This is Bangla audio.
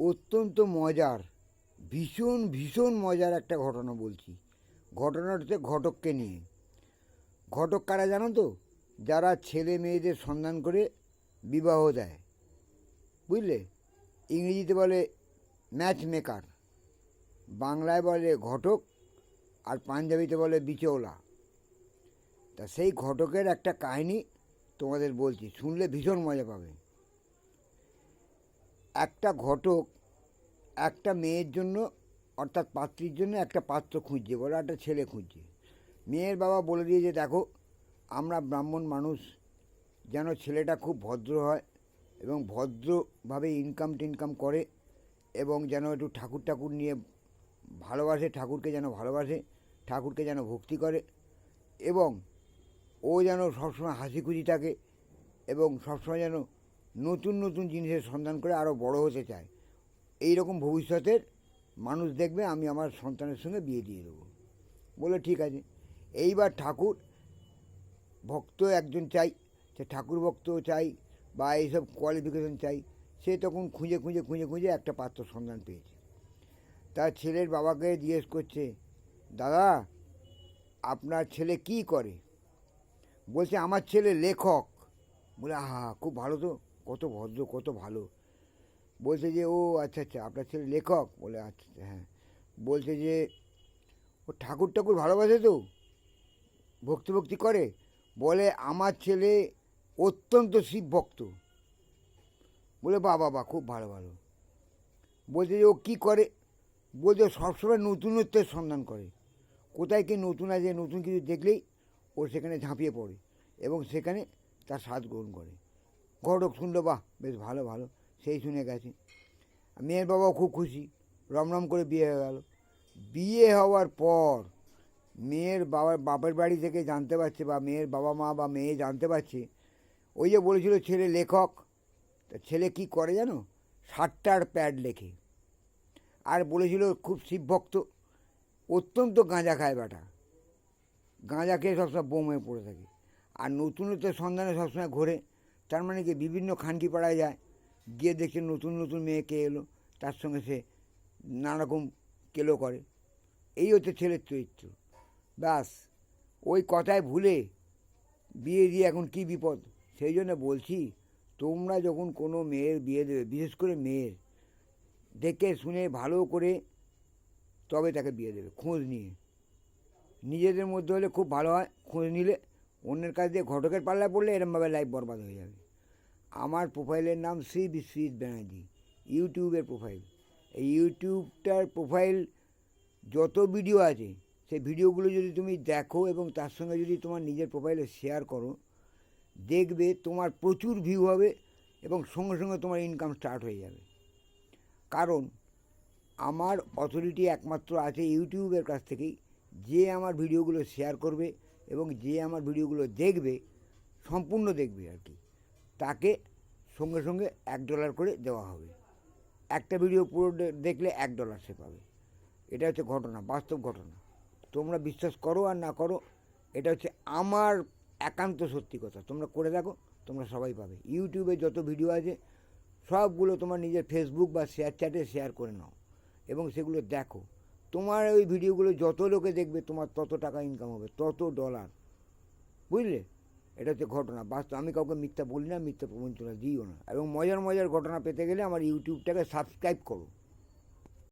অত্যন্ত মজার, ভীষণ ভীষণ মজার একটা ঘটনা বলছি। ঘটনাটা হচ্ছে ঘটককে নিয়ে। ঘটক কারা জানো তো? যারা ছেলে মেয়েদের সন্ধান করে বিবাহ দেয়। বুঝলে? ইংরেজিতে বলে ম্যাচ মেকার বাংলায় বলে ঘটক আর পাঞ্জাবিতে বলে বিচৌলা তা সেই ঘটকের একটা কাহিনী তোমাদের বলছি, শুনলে ভীষণ মজা পাবে। একটা ঘটক, একটা মেয়ের জন্য, অর্থাৎ পাত্রীর জন্য একটা পাত্র খুঁজছে, বলে একটা ছেলে খুঁজছে। মেয়ের বাবা বলে দিয়েছে, দেখো, আমরা ব্রাহ্মণ মানুষ, যেন ছেলেটা খুব ভদ্র হয় এবং ভদ্রভাবে ইনকাম টিনকাম করে এবং যেন একটু ঠাকুর ঠাকুর নিয়ে ভালোবাসে, ঠাকুরকে যেন ভালোবাসে, ঠাকুরকে যেন ভক্তি করে এবং ও যেন সবসময় হাসি খুশি থাকে এবং সবসময় যেন নতুন নতুন জিনিসের সন্ধান করে আরও বড় হতে চায়। এই রকম ভবিষ্যতের মানুষ দেখবে, আমি আমার সন্তানের সঙ্গে বিয়ে দিয়ে দেবো। বলে ঠিক আছে। এইবার ঠাকুর ভক্ত একজন চাই, সে ঠাকুর ভক্ত চাই বা এইসব কোয়ালিফিকেশন চাই, সে তখন খুঁজে খুঁজে খুঁজে খুঁজে একটা পাত্র সন্ধান পেয়েছে। তার ছেলের বাবাকে জিজ্ঞেস করছে, দাদা, আপনার ছেলে কি করে? বলছে, আমার ছেলে লেখক। বলে, আহা, খুব ভালো তো। কত ভদ্র কত ভালো। বলছে যে ও আচ্ছা আচ্ছা আপনার ছেলে লেখক? বলে আচ্ছা আচ্ছা, হ্যাঁ। বলছে যে ও ঠাকুর ঠাকুর ভালোবাসে তো ভক্তি ভক্তি করে। বলে আমার ছেলে অত্যন্ত শিব ভক্ত। বলে বা বাবা খুব ভালো ভালো। বলছে যে ও কী করে? বলছে সবসময় নতুনত্বের সন্ধান করে। কোথায় কি নতুন আছে নতুন কিছু দেখলেই ও সেখানে ঝাঁপিয়ে পড়ে এবং সেখানে তার স্বাদ গ্রহণ করে। ঘটক শুনলো, বাহ, বেশ ভালো ভালো, সেই শুনে গেছে। মেয়ের বাবাও খুব খুশি, রমরম করে বিয়ে হয়ে গেল। বিয়ে হওয়ার পর মেয়ের বাবার, বাপের বাড়ি থেকে জানতে পারছে বা মেয়ের বাবা মা বা মেয়ে জানতে পারছে, ওই যে বলেছিল ছেলে লেখক, তা ছেলে কি করে জানো? ষাটটার প্যাড লেখে। আর বলেছিল খুব শিবভক্ত অত্যন্ত গাঁজা খায় বেটা। গাঁজা খেয়ে সবসময় বোম পড়ে থাকে। আর নতুনত্বের সন্ধানে সবসময় ঘোরে। তার মানে কি বিভিন্ন খানকি পাড়ায় যায়, গিয়ে দেখছে নতুন নতুন মেয়ে কে এলো, তার সঙ্গে সে নানারকম কেলো করে। এই হচ্ছে ছেলের চরিত্র। ব্যাস, ওই কথায় ভুলে বিয়ে দিয়ে এখন কি বিপদ? সেই জন্য বলছি, তোমরা যখন কোনো মেয়ের বিয়ে দেবে, বিশেষ করে মেয়ের, দেখে শুনে ভালো করে তবে তাকে বিয়ে দেবে, খোঁজ নিয়ে। নিজেদের মধ্যে হলে খুব ভালো হয়, খোঁজ নিলে অন্যের কাছ দিয়ে ঘটকের পাল্লা পড়লে এরমভাবে লাইফ বরবাদ হয়ে যাবে। আমার প্রোফাইলের নাম শ্রী বিশ্বজিৎ ব্যানার্জি ইউটিউবের প্রোফাইল এই ইউটিউবটার প্রোফাইল যত ভিডিও আছে, সেই ভিডিওগুলো যদি তুমি দেখো এবং তার সঙ্গে যদি তোমার নিজের প্রোফাইলে শেয়ার করো, দেখবে তোমার প্রচুর ভিউ হবে এবং সঙ্গে সঙ্গে তোমার ইনকাম স্টার্ট হয়ে যাবে। কারণ আমার অথরিটি একমাত্র আছে ইউটিউবের কাছ থেকেই, যে আমার ভিডিওগুলো শেয়ার করবে এবং যে আমার ভিডিওগুলো দেখবে, সম্পূর্ণ দেখবে আর কি। তাকে সঙ্গে সঙ্গে এক ডলার করে দেওয়া হবে। একটা ভিডিও পুরো দেখলে এক ডলার সে পাবে। এটা হচ্ছে ঘটনা, বাস্তব ঘটনা। তোমরা বিশ্বাস করো আর না করো, এটা হচ্ছে আমার একান্ত সত্যি কথা। তোমরা করে দেখো, তোমরা সবাই পাবে। ইউটিউবে যত ভিডিও আছে, সবগুলো তোমার নিজের ফেসবুক বা শেয়ার চ্যাটে শেয়ার করে নাও এবং সেগুলো দেখো। তোমার ওই ভিডিওগুলো যত লোকে দেখবে, তোমার তত টাকা ইনকাম হবে, তত ডলার বুঝলে? এটা হচ্ছে ঘটনা। বাস্তব, আমি কাউকে মিথ্যা বলি না, মিথ্যা প্রবঞ্চনা দিও না। এবং মজার মজার ঘটনা পেতে গেলে আমার ইউটিউবটাকে সাবস্ক্রাইব করো।